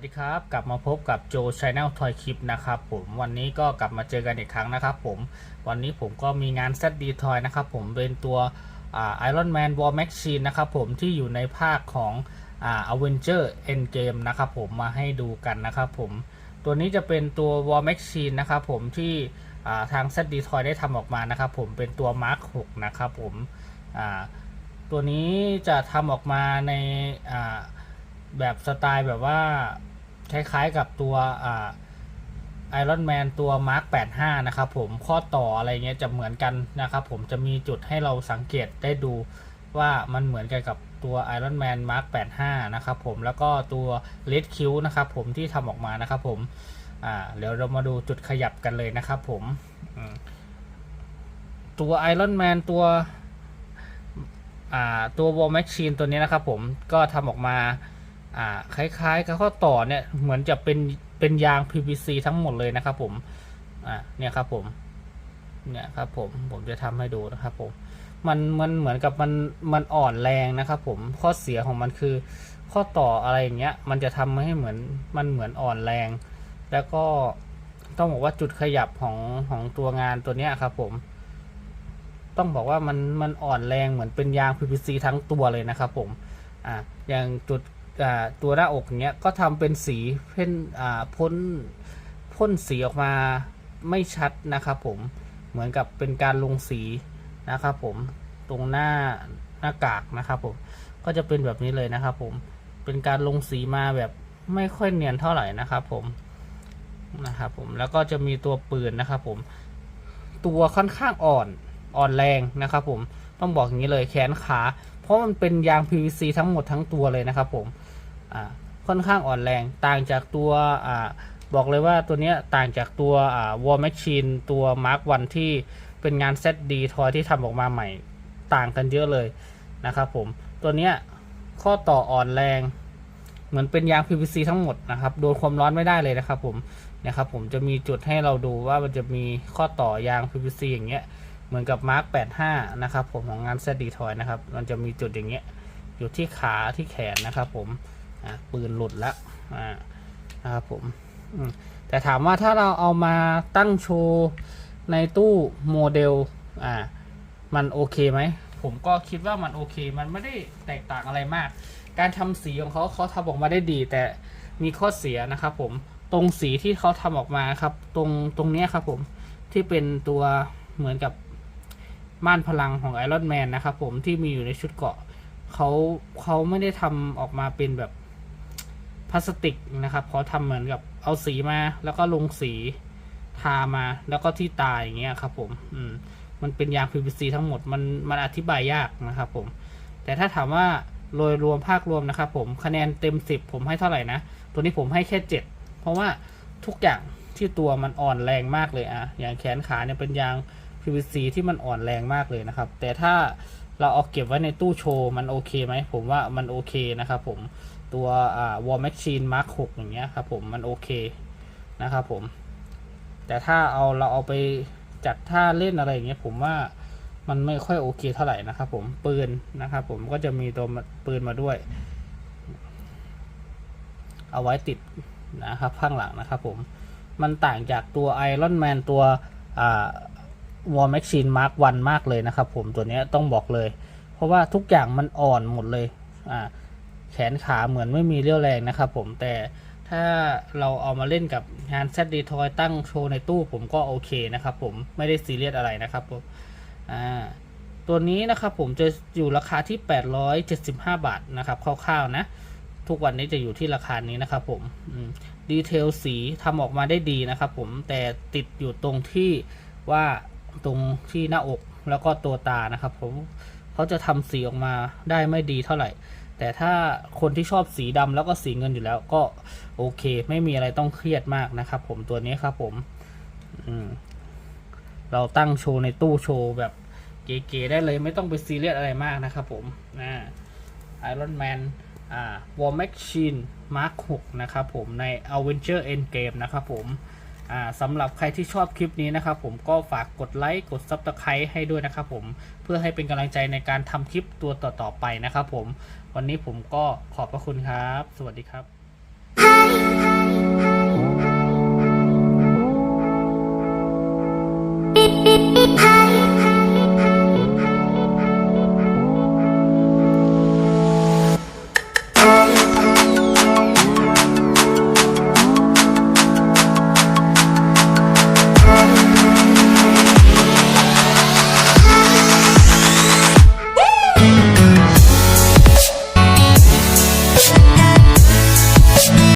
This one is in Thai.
สดีครับ กลับมาพบกับโจช n แนลทอยคลิปนะครับผมวันนี้ก็กลับมาเจอกันอีกครั้งนะครับผมวันนี้ผมก็มีงาน z d Toy นะครับผมเป็นตัวไอรอนแมนวอลแม็กชีนนะครับผมที่อยู่ในภาคของอ่า Avenger Endgame นะครับผมมาให้ดูกันนะครับผมตัวนี้จะเป็นตัว War Machine นะครับผมที่อ่าทาง z d Toy ได้ทำออกมานะครับผมเป็นตัว Mark 6นะครับผมตัวนี้จะทำออกมาในแบบสไตล์แบบว่า คล้ายๆกับตัวไอรอนแมนตัว Mark 85 นะครับผมข้อต่ออะไรเงี้ยจะเหมือนกันนะครับผมจะมีจุดให้เราสังเกตได้ดูว่ามันเหมือนกันกับตัว Iron Man Mark 85 นะครับผมแล้วก็ตัว Red Q นะครับผมที่ทำออกมานะครับผมอ่าเดี๋ยวเรามาดูจุดขยับกันเลยนะครับผมตัว Iron Man ตัวอ่าตัว War Machine ตัวนี้นะครับผมก็ทำออกมา อ่าคล้ายๆกับข้อต่อเนี่ยเหมือนจะเป็นเป็นยาง PVC ทั้งหมดเลยนะครับผมอ่าเนี่ยครับผมเนี่ยครับผมผมจะทำให้ดูนะครับผมมันมันเหมือนกับมันมันอ่อนแรงนะครับผมข้อเสียของมันคือ ข้อต่ออะไรอย่างเงี้ยมันจะทำให้เหมือนมันเหมือนอ่อนแรง แล้วก็ต้องบอกว่าจุดขยับของของตัวงานตัวเนี้ยครับ ผมต้องบอกว่ามันมันอ่อนแรงเหมือนเป็นยาง PVC ทั้งตัวเลยนะครับผมอ่าอย่างจุด ตัวหน้าอกเงี้ยก็ทำเป็นสีเพ่นอ่าพ่นพ่นสีออกมาไม่ชัดนะครับผมเหมือนกับเป็นการลงสีนะครับผมตรงหน้าหน้ากากนะครับผมก็จะเป็นแบบนี้เลยนะครับผมเป็นการลงสีมาแบบไม่ค่อยเนียนเท่าไหร่นะครับผมนะครับผมแล้วก็จะมีตัวปืนนะครับผมตัวค่อนข้างอ่อนอ่อนแรงนะครับผมต้องบอกอย่างนี้เลยแขนขา เพราะมันเป็นยาง PVC ทั้งหมดทั้งตัวเลยนะครับผม ค่อนข้างอ่อนแรงต่างจากตัวอบอกเลยว่าตัวนี้ต่างจากตัวอ่า War Machine ตัว Mark 1ที่เป็นงาน ZD ทอยที่ทำออกมาใหม่ต่างกันเยอะเลยนะครับผมตัวนี้ข้อต่ออ่อนแรง เหมือนเป็นยาง PVC ทั้งหมดนะครับโดนความร้อนไม่ได้เลยนะครับผมนะครับผมจะมีจุดให้เราดูว่ามันจะมีข้อต่อยาง PVC อย่างเงี้ยเหมือนกับ Mark 85 นะครับผมของงาน ZD ทอยนะครับมันจะมีจุดอย่างเงี้ยอยู่ที่ขาที่แขนนะครับผม ปืนหลุดแล้วนะครับผมแต่ถามว่าถ้าเราเอามาตั้งโชว์ในตู้โมเดลอ่ามันโอเคไหม ผมก็คิดว่ามันโอเค มันไม่ได้แตกต่างอะไรมาก การทำสีของเขาเขาทำออกมาได้ดี แต่มีข้อเสียนะครับผมตรงสีที่เขาทำออกมาครับ ตรงตรงนี้ครับผมที่เป็นตัวเหมือนกับม่านพลังของไอรอนแมนนะครับผมที่มีอยู่ในชุดเกาะเขาเขาไม่ได้ทำออกมาเป็นแบบ พลาสติกนะครับเขาทำเหมือนกับเอาสีมา แล้วก็ลงสีทามา แล้วก็ที่ตาอย่างเงี้ยครับผมอืมมันเป็นยาง PVC ทั้งหมดมันมันอธิบายยากนะครับผม แต่ถ้าถามว่าโดยรวมภาครวมนะครับผมคะแนนเต็ม 10 ผมให้เท่าไหร่นะ ตัวนี้ผมให้แค่ 7 เพราะว่าทุกอย่างที่ตัวมันอ่อนแรงมากเลยอะอย่างแขนขาเนี่ยเป็นยาง PVC ที่มันอ่อนแรงมากเลยนะครับ แต่ถ้าเราเอาเก็บไว้ในตู้โชว์มันโอเคไหมผมว่ามันโอเคนะครับผม ตัววอ่า War Machine Mark 6อย่างเงี้ยครับผมมันโอเคนะครับผม แต่ถ้าเอาเราเอาไปจัดท่าเล่นอะไรอย่างเงี้ยผมว่ามันไม่ค่อยโอเคเท่าไหร่นะครับผมปืนนะครับผมก็จะมีตัวปืนมาด้วย เอาไว้ติดนะครับข้างหลังนะครับผมมันต่างจากตัว Iron Man ตัวอ่า War Machine Mark 1มากเลยนะครับผมตัวเนี้ยต้องบอกเลย เพราะว่าทุกอย่างมันอ่อนหมดเลยอ่า แขนขาเหมือนไม่มีเรี่ยวแรงนะครับผมแต่ถ้าเราเอามาเล่นกับงาน z d t o y ตั้งโชว์ในตู้ผมก็โอเคนะครับผมไม่ได้ซีเรียสอะไรนะครับผมอ่าตัวนี้นะครับผมจะอยู่ราคาที่ 875 บาทนะครับคร่าวๆนะ ทุกวันนี้จะอยู่ที่ราคานี้นะครับผมดีเทลสีทำออกมาได้ดีนะครับผมแต่ติดอยู่ตรงที่ว่าตรงที่หน้าอกแล้วก็ตัวตานะครับผมเขาจะทำสีออกมาได้ไม่ดีเท่าไหร่ แต่ถ้าคนที่ชอบสีดำแล้วก็สีเงินอยู่แล้วก็โอเค ไม่มีอะไรต้องเครียดมากนะครับผมตัวนี้ครับผมเราตั้งโชว์ในตู้โชว์แบบเก๋ๆได้เลยไม่ต้องไปซีเรียสอะไรมากนะครับผมอ่าไอรอนแมนอ่าวอร์แมชชีนมาร์ค6นะครับผมใน Avenger Endgame นะครับผมสำหรับใครที่ชอบคลิปนี้นะครับผมก็ฝากกดไลค์กด Subscribe ให้ด้วยนะครับผมเพื่อให้เป็นกำลังใจในการทำคลิปตัวต่อๆไปนะครับผม วันนี้ผมก็ขอบพระคุณครับ สวัสดีครับ